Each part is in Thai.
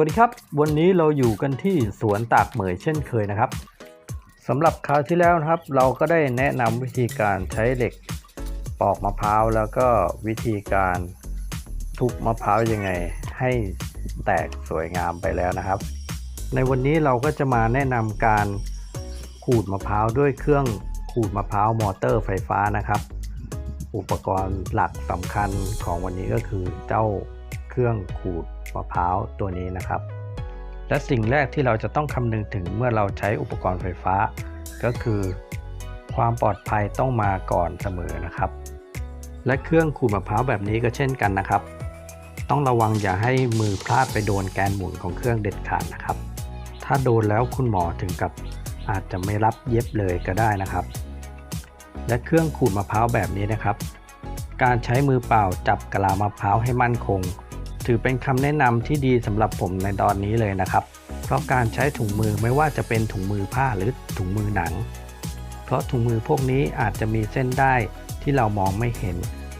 วัสดีครับ วันนี้เราอยู่กันที่สวนตากเหมยเช่นเคยนะครับสำหรับคราวที่แล้วนะครับ เราก็ได้แนะนำวิธีการใช้เหล็กปอกมะพร้าวแล้วก็วิธีการทุบมะพร้าวยังไง ให้แตกสวยงามไปแล้วนะครับ ในวันนี้เราก็จะมาแนะนำการขูดมะพร้าวด้วยเครื่องขูดมะพร้าวมอเตอร์ไฟฟ้านะครับ อุปกรณ์หลักสำคัญของวันนี้ก็คือเจ้าเครื่องขูด มะพร้าวตัวนี้นะครับ และสิ่งแรกที่เราจะต้องคำนึงถึงเมื่อเราใช้อุปกรณ์ไฟฟ้า ก็คือ ความปลอดภัยต้องมาก่อนเสมอนะครับ และเครื่องขูดมะพร้าวแบบนี้ก็เช่นกันนะครับ ต้องระวังอย่าให้มือพลาดไปโดนแกนหมุนของเครื่องเด็ดขาดนะครับ ถ้าโดนแล้วคุณหมอถึงกับอาจจะไม่รับเย็บเลยก็ได้นะครับ และเครื่องขูดมะพร้าวแบบนี้นะครับ การใช้มือเปล่าจับกะลามะพร้าวให้มั่นคง ถือเป็นคำแนะนำที่ดีสำหรับผมในตอนนี้เลยนะครับ เพราะการใช้ถุงมือไม่ว่าจะเป็นถุงมือผ้าหรือถุงมือหนัง เพราะถุงมือพวกนี้อาจจะมีเส้นได้ที่เรามองไม่เห็น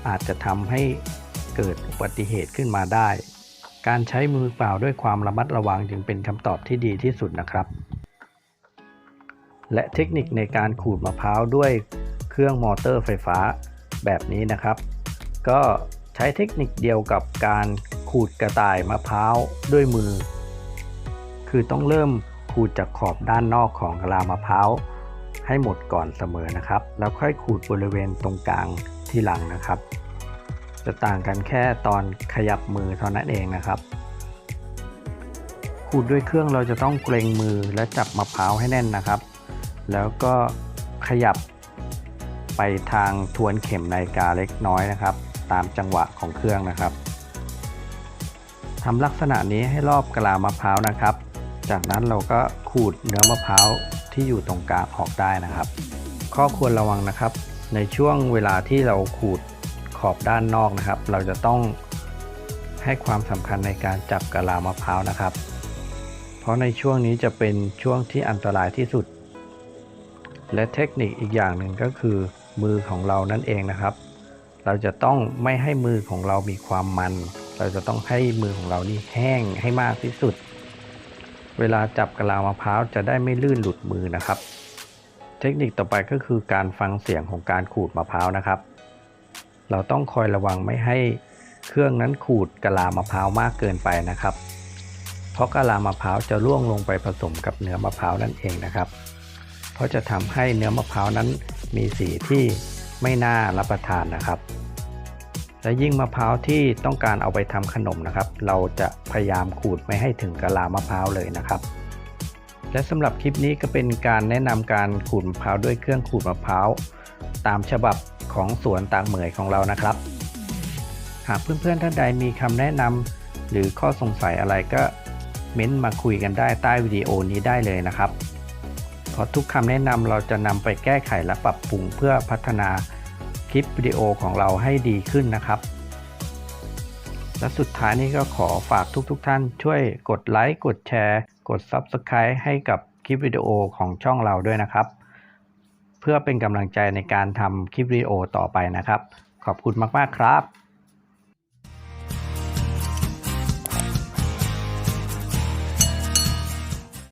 อาจจะทำให้เกิดอุบัติเหตุขึ้นมาได้ การใช้มือเปล่าด้วยความระมัดระวังจึงเป็นคำตอบที่ดีที่สุดนะครับ และเทคนิคในการขูดมะพร้าวด้วยเครื่องมอเตอร์ไฟฟ้าแบบนี้นะครับ ก็ใช้เทคนิคเดียวกับการ ขูดกระต่ายมะพร้าวด้วยมือ คือต้องเริ่มขูดจากขอบด้านนอกของกะลามะพร้าวให้หมดก่อนเสมอนะครับ แล้วค่อยขูดบริเวณตรงกลางที่หลังนะครับ จะต่างกันแค่ตอนขยับมือเท่านั้นเองนะครับ ขูดด้วยเครื่องเราจะต้องเกรงมือและจับมะพร้าวให้แน่นนะครับ แล้วก็ขยับไปทางทวนเข็มนาฬิกาเล็กน้อยนะครับ ตามจังหวะของเครื่องนะครับ ทำลักษณะนี้ให้รอบกะลามะพร้าวนะครับ จากนั้นเราก็ขูดเนื้อมะพร้าวที่อยู่ตรงกลางออกได้นะครับ ข้อควรระวังนะครับ ในช่วงเวลาที่เราขูดขอบด้านนอกนะครับ เราจะต้องให้ความสำคัญในการจับกะลามะพร้าวนะครับ เพราะในช่วงนี้จะเป็นช่วงที่อันตรายที่สุด และเทคนิคอีกอย่างหนึ่งก็คือ มือของเรานั่นเองนะครับ เราจะต้องไม่ให้มือของเรามีความมัน เราจะต้องให้มือของเรานี่แห้งให้มากที่สุด เวลาจับกะลามะพร้าวจะได้ไม่ลื่นหลุดมือนะครับ เทคนิคต่อไปก็คือการฟังเสียงของการขูดมะพร้าวนะครับ เราต้องคอยระวังไม่ให้เครื่องนั้นขูดกะลามะพร้าวมากเกินไปนะครับ เพราะกะลามะพร้าวจะร่วงลงไปผสมกับเนื้อมะพร้าวนั่นเองนะครับ เพราะจะทำให้เนื้อมะพร้าวนั้นมีสีที่ไม่น่ารับประทานนะครับ และยิ่งมะพร้าวที่ต้องการเอาไปทำขนมนะครับ เราจะพยายามขูดไม่ให้ถึงกะลามะพร้าวเลยนะครับ และสำหรับคลิปนี้ก็เป็นการแนะนำการขูดมะพร้าวด้วยเครื่องขูดมะพร้าวตามฉบับของสวนต่างเหมยของเรานะครับ หากเพื่อนๆท่านใดมีคำแนะนำหรือข้อสงสัยอะไรก็เม้นต์มาคุยกันได้ใต้วิดีโอนี้ได้เลยนะครับเพราะทุกคำแนะนำเราจะนำไปแก้ไขและปรับปรุงเพื่อพัฒนา คลิปวิดีโอของเราให้ดีขึ้นนะครับ และสุดท้ายนี้ก็ขอฝากทุกๆทท่านช่วยกดไลค์กดแชร์ กด Subscribe ให้กับคลิปวิดีโอของช่องเราด้วยนะครับ เพื่อเป็นกำลังใจในการทำคลิปวิดีโอต่อไปนะครับ ขอบคุณมากๆครับ